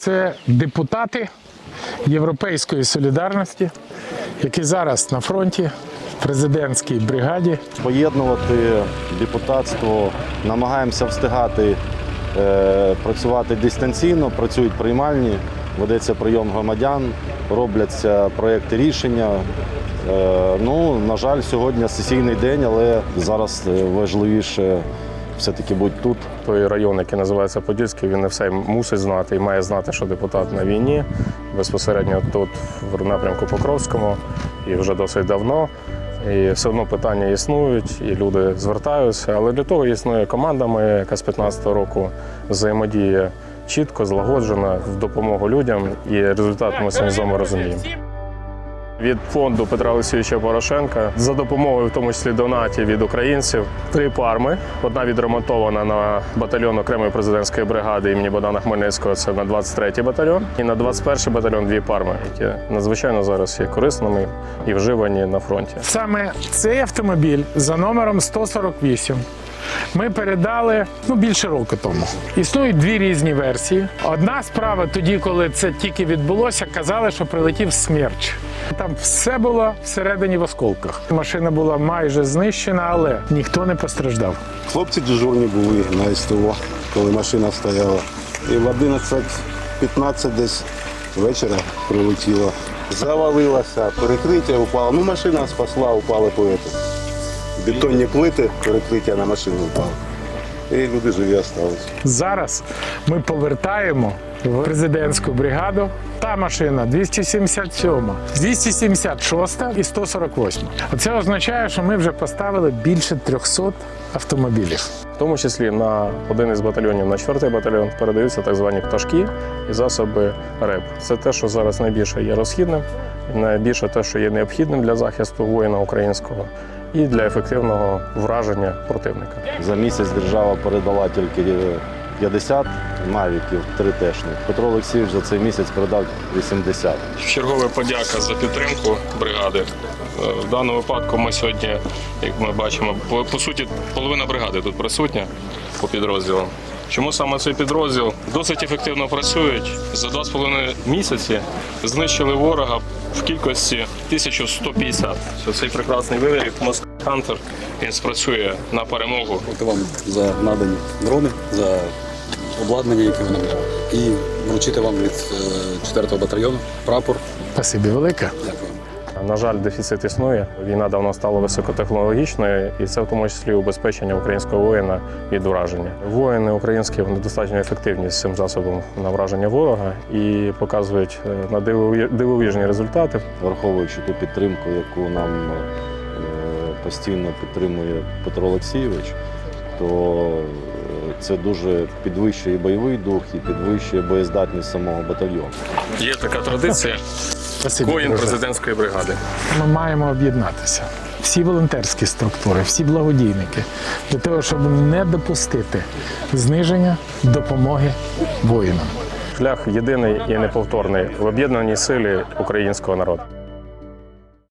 Це депутати Європейської солідарності, які зараз на фронті в президентській бригаді. поєднувати депутатство, намагаємося встигати е, працювати дистанційно, працюють приймальні, ведеться прийом громадян, робляться проекти рішення. Е, ну, на жаль, сьогодні сесійний день, але зараз е, важливіше все-таки бути тут. Той район, який називається Подільський, він не все мусить знати і має знати, що депутат на війні безпосередньо тут, в напрямку Покровському, і вже досить давно. І все одно питання існують, і люди звертаються. Але для того існує команда моя, яка з 15-го року взаємодіє чітко, злагоджена в допомогу людям, і результат ми самі з вами розуміємо. Від фонду Петра Олексійовича Порошенка за допомогою, в тому числі донатів від українців, три парми. Одна відремонтована на батальйон окремої президентської бригади імені Богдана Хмельницького. Це на 23-й батальйон, і на 21-й батальйон дві парми, які надзвичайно зараз є корисними і вживані на фронті. Саме цей автомобіль за номером 148 ми передали ну, більше року тому. Існують дві різні версії. Одна справа тоді, коли це тільки відбулося, казали, що прилетів смерч. Там все було всередині в осколках. Машина була майже знищена, але ніхто не постраждав. Хлопці дежурні були на СТО, коли машина стояла. І в 11.15 десь вечора прилетіло. Завалилася, перекриття упало. Ну, машина спасла, упали плити. Бетонні плити, перекриття на машину впало. І люди живі залишилися. Зараз ми повертаємо в президентську бригаду. Та машина 277, 276 і 148. Це означає, що ми вже поставили більше 300 автомобілів. В тому числі на один із батальйонів, на 4-й батальйон, передаються так звані пташки і засоби РЕБ. Це те, що зараз найбільше є розхідним, найбільше те, що є необхідним для захисту воїна українського і для ефективного враження противника. За місяць держава передала тільки 50 навіків 3Тшних. Петро Олексійович за цей місяць передав 80. Чергова подяка за підтримку бригади. Е, В даному випадку ми сьогодні, як ми бачимо, по, по суті, половина бригади тут присутня по підрозділам. Чому саме цей підрозділ досить ефективно працюють? За два з половиною місяці знищили ворога в кількості 1150. Цей прекрасний вивірік Москва Хантер він спрацює на перемогу. Дякувати вам за надані дрони, за обладнання, яке ви нам. І вручити вам від 4-го батальйону прапор. Спасибі велике. Дякую. На жаль, дефіцит існує. Війна давно стала високотехнологічною, і це в тому числі убезпечення українського воїна від ураження. Воїни українські вони достатньо ефективні з цим засобом на враження ворога і показують е, на дивові- дивовижні результати. враховуючи ту підтримку, яку нам е, постійно підтримує Петро Олексійович, то е, це дуже підвищує бойовий дух і підвищує боєздатність самого батальйону. Є така традиція. Друже. президентської бригади. Ми маємо об'єднатися. Всі волонтерські структури, всі благодійники, для того, щоб не допустити зниження допомоги воїнам. Шлях єдиний і неповторний в об'єднаній силі українського народу.